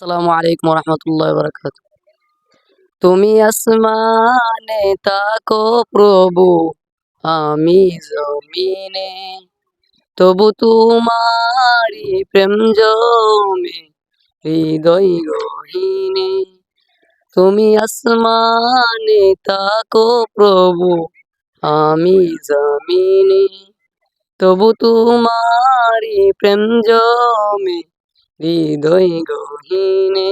আসসালামু আলাইকুম রহমতুল্লাহ বরকাত তুমি আসমানে তাকো প্রভু, আমি জমিনে। তবু তোমারি প্রেম জমে, হৃদয় গহীনে তুমি আসমানে তাকো প্রভু, আমি জমিনে। তবু তোমারি প্রেম জমে হৃদয় গহীনে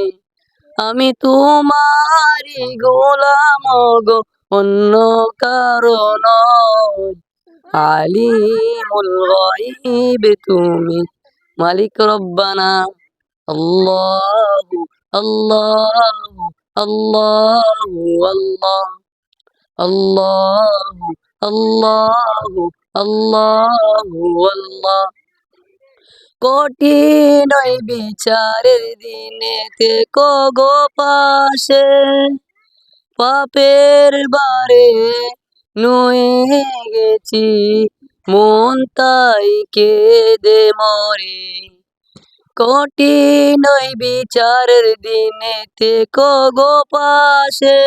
আমি তোমারি গোলাম গো, অন্য কারণ আলিমুল গাইব তুমি, মালিক রব্বানা। আল্লাহু আল্লাহু আল্লাহু, আল্লাহ। আল্লাহু আল্লাহু আল্লাহু, আল্লাহ। কঠিন ওই বিচারের দিনে থেকো গো পাশে। পাপের বারে নুয়ে গেছি, মন তাই কেঁদে মরে। কঠিন ওই বিচারের দিনে থেকো গো পাশে।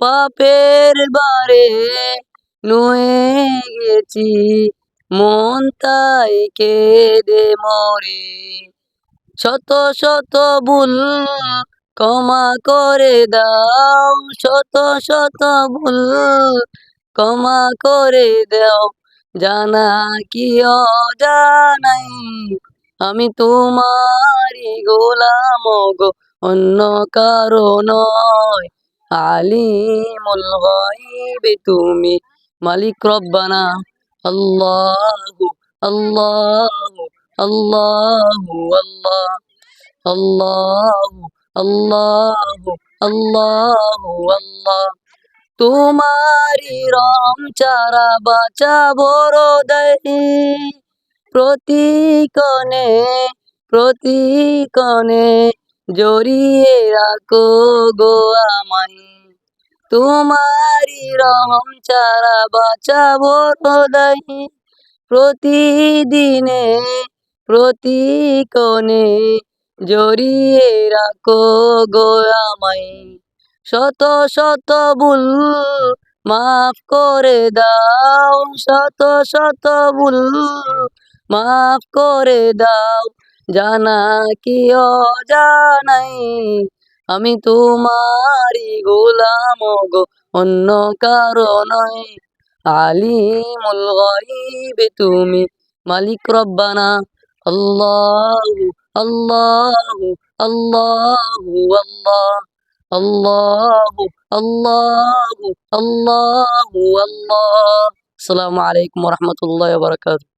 পাপের বারে নুয়ে গেছি মন তাই কেঁদে মরে। শত শত ভুল ক্ষমা করে দাও, শত শত ভুল ক্ষমা করে দাও। জানা কি অজানাই, আমি তোমারই গোলাম গো, অন্য কারও নয়। আলিমুল গাইবি তুমি মালিক রব্বানা। আল্লাহু আল্লাহু তোমারি রম চারা বাঁচা বড় দেহি প্রতিকনে প্রতিকনে জড়িয়ে রাখো গো আমায়। তোমারি রহম চারা বাঁচাবো হৃদয় প্রতিদিনে প্রতিকনে জড়িয়ে রাখো গো আমায়। শত শত ভুল মাফ করে দাও, শত শত ভুল মাফ করে দাও। জানা কি অজানাই? আমি তোমারি গোলাম গো, অন্য কারও নয়। আলিমুল গাইব তুমি, মালিক রব্বানা। আল্লাহু আল্লাহু আল্লাহু, আল্লাহ। আল্লাহু আল্লাহু আল্লাহু, আল্লাহ। আসসালামু আলাইকুম রহমতুল্লাহ বারকাত